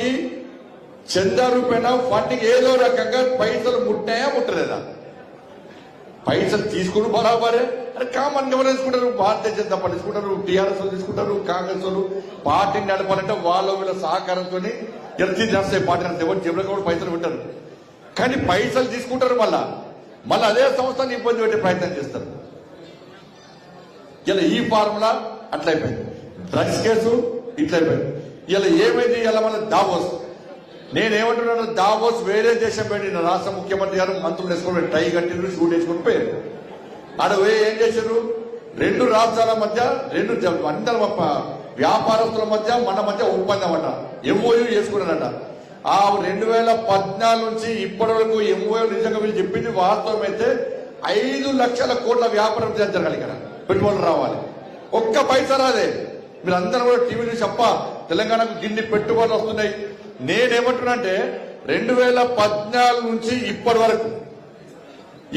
వారికి చందా రూపేణ ఫండింగ్ ఏదో రకంగా పైసలు ముట్టాయా ముట్టలేదా? పైసలు తీసుకుని బరాబరే అరే కామన్ ఎవరు తీసుకుంటారు? భారతీయ జనతా పార్టీ తీసుకుంటారు టీఆర్ఎస్ తీసుకుంటారు కాంగ్రెస్ వాళ్ళు. పార్టీని నడపాలంటే వాళ్ళ వీళ్ళ సహకారంతో ఎత్తి చేస్తాయి పార్టీ నడితే ఎవరు జేబులో కూడా పైసలు పెట్టారు. కానీ పైసలు తీసుకుంటారు మళ్ళా. మళ్ళీ అదే సంస్థని ఇబ్బంది పెట్టే ప్రయత్నం చేస్తారు. ఇలా ఈ ఫార్ములా అట్లయిపోయింది. డ్రగ్స్ కేసు ఇట్లయిపోయింది. ఇలా ఏమైంది? ఇలా మన దావోస్. నేనేమంటున్నాను? దావోస్ వేరే దేశం పెట్టిన రాష్ట్ర ముఖ్యమంత్రి గారు మంత్రులు వేసుకుని టై కట్టిరు షూట్ వేసుకుని పోయారు. ఆడ పోయి ఏం చేశారు రెండు రాష్ట్రాల మధ్య రెండు జ- అందరి వ్యాపారస్తుల మధ్య మన మధ్య ఒప్పందం అట. ఎంఓయూ చేసుకున్నారట. ఆ రెండు వేల పద్నాలుగు నుంచి ఇప్పటి వరకు ఎంఓయూ నిజంగా వీళ్ళు చెప్పింది వాస్తవం అయితే ఐదు లక్షల కోట్ల వ్యాపారం జరగాలి ఇక్కడ. పెట్టుబడులు రావాలి. ఒక్క పైసా రాదే మీరు అందరూ కూడా టీవీలో చెప్ప తెలంగాణకు గిన్ని పెట్టుబడులు వస్తున్నాయి. నేనేమంటున్నా అంటే రెండు వేల పద్నాలుగు నుంచి ఇప్పటి వరకు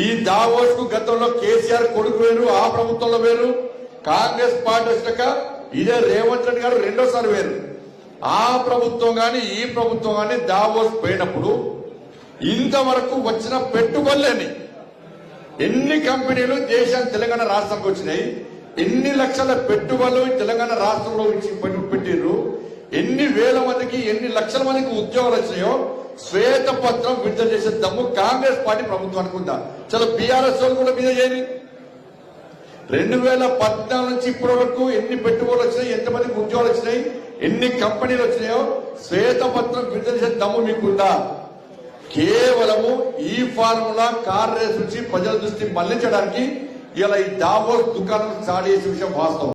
ఈ దావోస్కు గతంలో కేసీఆర్ కొడుకు వేరు ఆ ప్రభుత్వంలో వేరు కాంగ్రెస్ పార్టీ వచ్చినాక ఇదే రేవంత్ రెడ్డి గారు రెండోసారి వేరు. ఆ ప్రభుత్వం గాని ఈ ప్రభుత్వం గాని దావోస్ పోయినప్పుడు ఇంతవరకు వచ్చిన పెట్టుబడులేని ఎన్ని కంపెనీలు దేశం తెలంగాణ రాష్ట్రానికి వచ్చినాయి. ఎన్ని లక్షల పెట్టుబడులు తెలంగాణ రాష్ట్రంలో ఇచ్చి పెట్టు- ఎన్ని వేల మందికి ఎన్ని లక్షల మందికి ఉద్యోగాలు వచ్చాయో శ్వేత పత్రం విడుదల చేసే దమ్ము కాంగ్రెస్ పార్టీ ప్రభుత్వానికి ఉందా చాలా బీఆర్ఎస్ వాళ్ళు కూడా మీద చేయని రెండు వేల పద్నాలుగు నుంచి ఇప్పటి వరకు ఎన్ని పెట్టుబడులు వచ్చినాయి ఎంతమందికి ఉద్యోగాలు వచ్చినాయి ఎన్ని కంపెనీలు వచ్చినాయో శ్వేత పత్రం విడుదల చేసే దమ్ము మీకుందా? కేవలము ఈ ఫార్ములా కార్ రేస్ నుంచి ప్రజల దృష్టి మళ్ళించడానికి ఇలా ఈ దావోస్ దుకాణం స్టార్ట్ చేసే విషయం వాస్తవం.